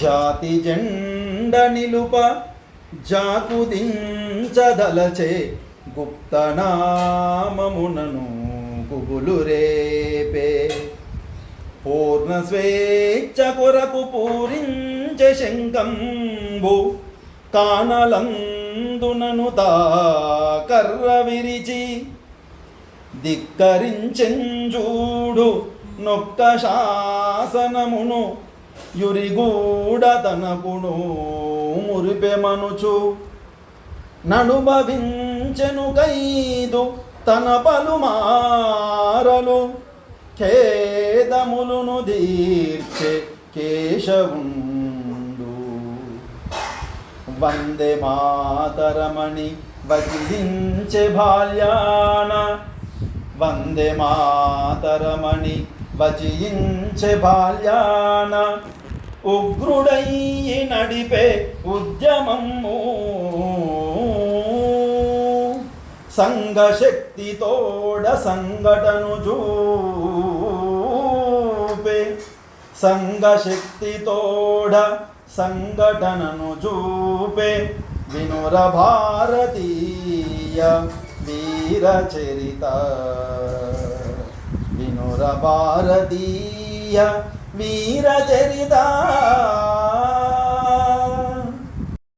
జాతి జెండ నిలుప జాకుదించదలచే గుప్తనామమునను గుబులు రేపే. పూర్ణ స్వేచ్ఛ కొరకు పూరించే శంకంబు కానలందునను తా కర్ర విరిచి ధిక్కరించెంజూడు నొక్క శాసనమును యురిగూడ తనకును మురిపెమనుచు నడుభవించెను కైదు తన పలు మారలు. ఖేదములును దీర్చే కేశవుండు. వందే మాతరమణి వదిలించే బాల్యాన. వందే మాతరమణి వచించే బాల్యాన ఉగ్రుడయ్యి నడిపే ఉద్యమము సంఘశక్తితోడ సంఘటను చూపే సంఘశక్తితోడ సంఘటనను చూపే వినుర భారతీయ వీర చరిత భారతీయ వీరచరిత